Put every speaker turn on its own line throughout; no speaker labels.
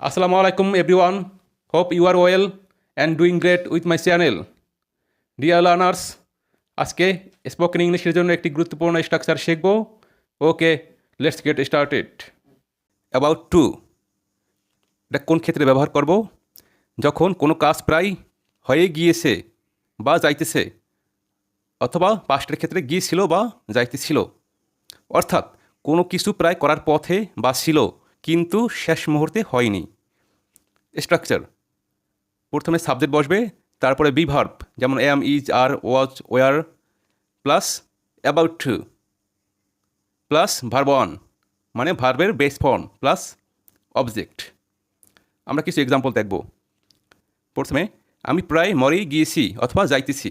Assalamu আলাইকুম everyone. Hope you are well and doing great with my channel Dear learners, আজকে spoken ইংলিশের জন্য একটি গুরুত্বপূর্ণ স্ট্রাকচার শিখব। Okay let's get started about to এটা কোন ক্ষেত্রে ব্যবহার করব? যখন কোনো কাজ প্রায় হয়ে গিয়েছে বা যাইতেছে অথবা পাস্টের ক্ষেত্রে গিয়েছিল বা যাইতেছিল অর্থাৎ কোনো কিছু প্রায় করার পথে বা ছিল কিন্তু শেষ মুহূর্তে হয়নি। স্ট্রাকচার প্রথমে সাবজেক্ট বসবে, তারপরে বি ভার্ব যেমন am is are was were plus about to plus verb one মানে ভার্বের বেস ফর্ম প্লাস অবজেক্ট আমরা কিছু এক্সাম্পল দেখব। প্রথমে, আমি প্রায় মরেই গিয়েছি অথবা যাইতেছি।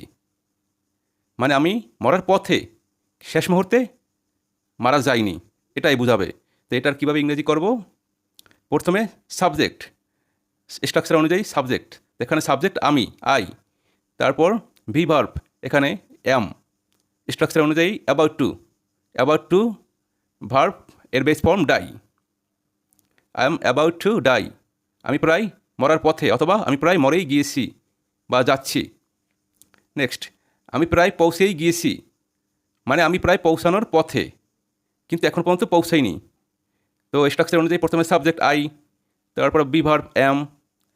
মানে আমি মরার পথে, শেষ মুহূর্তে মারা যায়নি এটাই বোঝাবে। তো এটার কীভাবে ইংরেজি করব? প্রথমে সাবজেক্ট স্ট্রাকচার অনুযায়ী সাবজেক্ট। এখানে সাবজেক্ট আমি আই তারপর ভি ভার্ব এখানে এম স্ট্রাকচার অনুযায়ী about to about to verb এর base form die I am about to die আমি প্রায় মরার পথে, অথবা আমি প্রায় মরেই গিয়েছি বা যাচ্ছি। নেক্সট আমি প্রায় পৌঁছেই গিয়েছি। মানে আমি প্রায় পৌঁছানোর পথে। কিন্তু এখন পর্যন্ত পৌঁছাইনি। তো স্ট্রাকচার অনুযায়ী প্রথমে সাবজেক্ট আই তারপর বি ভার্ব এম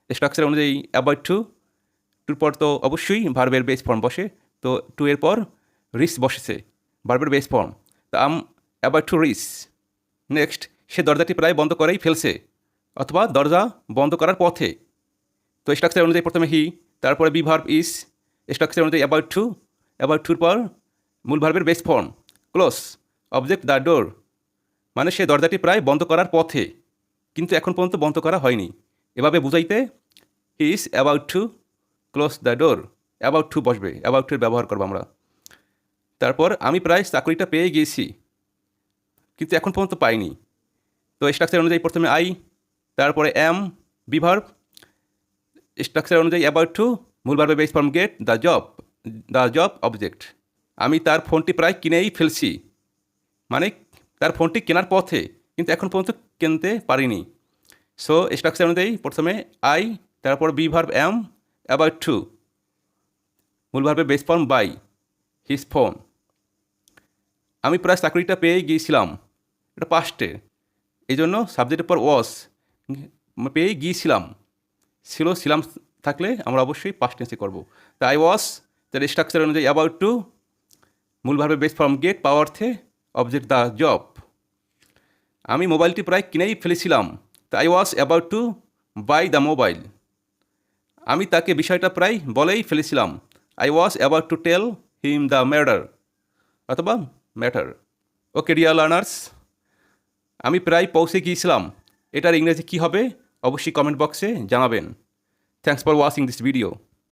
স্ট্রাকচার অনুযায়ী অ্যাবাউট টু টুর পর তো অবশ্যই ভার্বের বেস ফর্ম বসে, তো টু এর পর রিস বসেছে ভার্বের বেস ফর্ম তা আম অ্যাবাউট টু রিস নেক্সট সে দরজাটি প্রায় বন্ধ করেই ফেলছে, অথবা দরজা বন্ধ করার পথে, তো স্ট্রাকচার অনুযায়ী প্রথমে হি তারপরে বি ভার্ব ইস স্ট্রাকচার অনুযায়ী অ্যাবাউট টু অ্যাবাউট টুর পর মূল ভার্বের base form close object the door মানে সে দরজাটি প্রায় বন্ধ করার পথে, কিন্তু এখন পর্যন্ত বন্ধ করা হয়নি। এভাবে বুঝাইতে he is about to close the door about to বসবে অ্যাবাউট টুর ব্যবহার করব আমরা। তারপর আমি প্রায় চাকরিটা পেয়ে গিয়েছি, কিন্তু এখন পর্যন্ত পাইনি। তো স্ট্রাকচার অনুযায়ী প্রথমে আই তারপরে এম বিভার্ব স্ট্রাকচার অনুযায়ী অ্যাবাউট টু মূল ভার্বে base form get the job the job object আমি তার ফোনটি প্রায় কিনেই ফেলছি মানে তার ফোনটি কেনার পথে, কিন্তু এখন পর্যন্ত কিনতে পারিনি। সো স্ট্রাকচার অনুযায়ী প্রথমে আই তারপর be verb am about to মূল ভার্বে base form buy his phone আমি প্রায় চাকরিটা পেয়ে গিয়েছিলাম, এটা পাস্টে এই জন্য সাবজেক্টের পর ওয়াস পেয়ে গিয়েছিলাম। ছিল, ছিলাম থাকলে আমরা অবশ্যই পাস্ট টেন্সে করব। তা আই ওয়াস তার স্ট্রাকচার অনুযায়ী অ্যাবাউট টু মূল ভার্বে বেস ফর্ম গেট পাওয়ার্থে অবজেক্ট দ্য জব আমি মোবাইলটি প্রায় কিনেই ফেলেছিলাম। তা I was about to buy the mobile আমি তাকে বিষয়টা প্রায় বলেই ফেলেছিলাম। I was about to tell him the matter অথবা ম্যাটার ওকে ডিয়ার লার্নার্স আমি প্রায় পৌঁছে গিয়েছিলাম। এটার ইংরেজি কী হবে? অবশ্যই কমেন্ট বক্সে জানাবেন। Thanks for watching this video